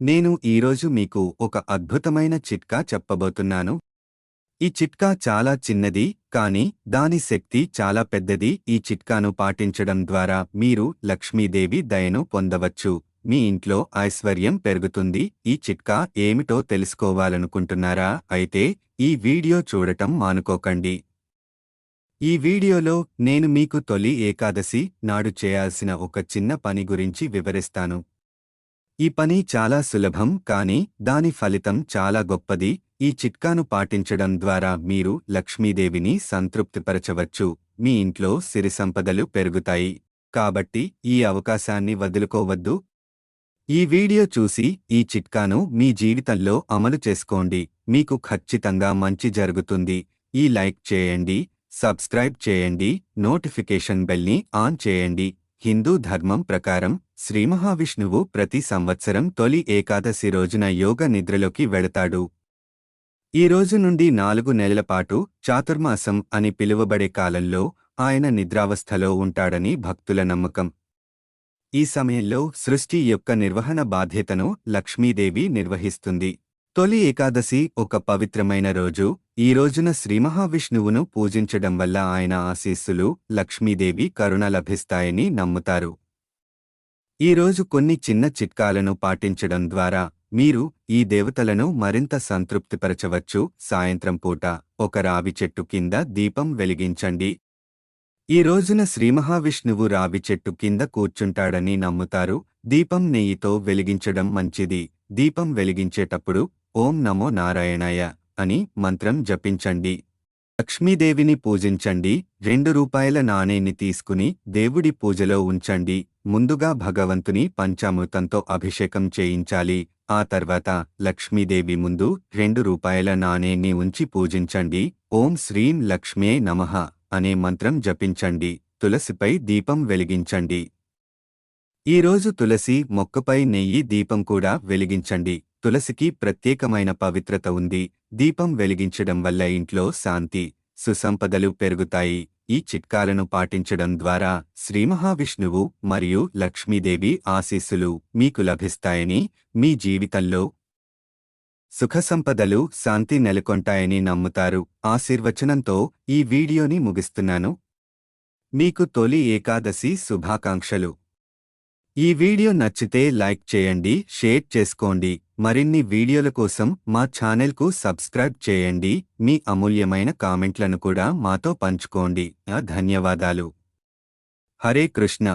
నేను ఈరోజు మీకు ఒక అద్భుతమైన చిట్కా చెప్పబోతున్నాను. ఈ చిట్కా చాలా చిన్నది కానీ దాని శక్తి చాలా పెద్దది. ఈ చిట్కాను పాటించడం ద్వారా మీరు లక్ష్మీదేవి దయను పొందవచ్చు. మీ ఇంట్లో ఐశ్వర్యం పెరుగుతుంది. ఈ చిట్కా ఏమిటో తెలుసుకోవాలనుకుంటున్నారా? అయితే ఈ వీడియో చూడటం మానుకోకండి. ఈ వీడియోలో నేను మీకు తొలి ఏకాదశి నాడు చేయాల్సిన ఒక చిన్న పని గురించి వివరిస్తాను. ఈ పని చాలా సులభం కానీ దాని ఫలితం చాలా గొప్పది. ఈ చిట్కాను పాటించడం ద్వారా మీరు లక్ష్మీదేవిని సంతృప్తిపరచవచ్చు. మీ ఇంట్లో సిరి సంపదలు పెరుగుతాయి. కాబట్టి ఈ అవకాశాన్ని వదులుకోవద్దు. ఈ వీడియో చూసి ఈ చిట్కాను మీ జీవితంలో అమలు చేసుకోండి. మీకు ఖచ్చితంగా మంచి జరుగుతుంది. ఈ లైక్ చేయండి సబ్స్క్రైబ్ చేయండి నోటిఫికేషన్ బెల్ని ఆన్ చేయండి. హిందూ ధర్మం ప్రకారం శ్రీ మహావిష్ణువు ప్రతి సంవత్సరం తొలి ఏకాదశి రోజున యోగ నిద్రలోకి వెడతాడు ఈ రోజు నుండి నాలుగు నెలల పాటు చాతుర్మాసం అని పిలువబడే కాలంలో ఆయన నిద్రావస్థలో ఉంటాడని భక్తుల నమ్మకం. ఈ సమయంలో సృష్టి యొక్క నిర్వహణ బాధ్యతను లక్ష్మీదేవి నిర్వహిస్తుంది. తొలి ఏకాదశి ఒక పవిత్రమైన రోజు. ఈ రోజున శ్రీ మహావిష్ణువును పూజించడం వల్ల ఆయన ఆశీస్సులు లక్ష్మీదేవి కరుణ లభిస్తాయని నమ్ముతారు. ఈ రోజు కొన్ని చిన్న చిట్కాలను పాటించడం ద్వారా మీరు ఈ దేవతలను మరింత సంతృప్తిపరచవచ్చు. సాయంత్రం పూట ఒక రావి చెట్టు కింద దీపం వెలిగించండి. ఈ రోజున శ్రీ మహావిష్ణువు రావి చెట్టు కింద కూర్చుంటాడని నమ్ముతారు. దీపం నెయ్యితో వెలిగించడం మంచిది. దీపం వెలిగించేటప్పుడు ఓం నమో నారాయణాయ అని మంత్రం జపించండి. లక్ష్మీదేవిని పూజించండి రెండు రూపాయల నాణేన్ని తీసుకుని దేవుడి పూజలో ఉంచండి ముందుగా భగవంతుని పంచామృతంతో అభిషేకం చేయించాలి ఆ తర్వాత లక్ష్మీదేవి ముందు రెండు రూపాయల నాణేన్ని ఉంచి పూజించండి ఓం శ్రీం లక్ష్మే నమః అనే మంత్రం జపించండి తులసిపై దీపం వెలిగించండి. ఈరోజు తులసి మొక్కపై నెయ్యి దీపం కూడా వెలిగించండి తులసికి ప్రత్యేకమైన పవిత్రత ఉంది దీపం వెలిగించడం వల్ల ఇంట్లో శాంతి సుసంపదలు పెరుగుతాయి. ఈ చిట్కాలను పాటించడం ద్వారా శ్రీ మహావిష్ణువు మరియు లక్ష్మీదేవి ఆశీస్సులు మీకు లభిస్తాయని మీ జీవితంలో సుఖసంపదలు శాంతి నెలకొంటాయని నమ్ముతారు. ఆశీర్వచనంతో ఈ వీడియోని ముగిస్తున్నాను. మీకు తొలి ఏకాదశి శుభాకాంక్షలు. ఈ వీడియో నచ్చితే లైక్ చేయండి షేర్ చేసుకోండి. మరిన్ని వీడియోల కోసం మా ఛానల్కు సబ్స్క్రైబ్ చేయండి. మీ అమూల్యమైన కామెంట్లను కూడా మాతో పంచుకోండి. ధన్యవాదాలు. హరే కృష్ణ.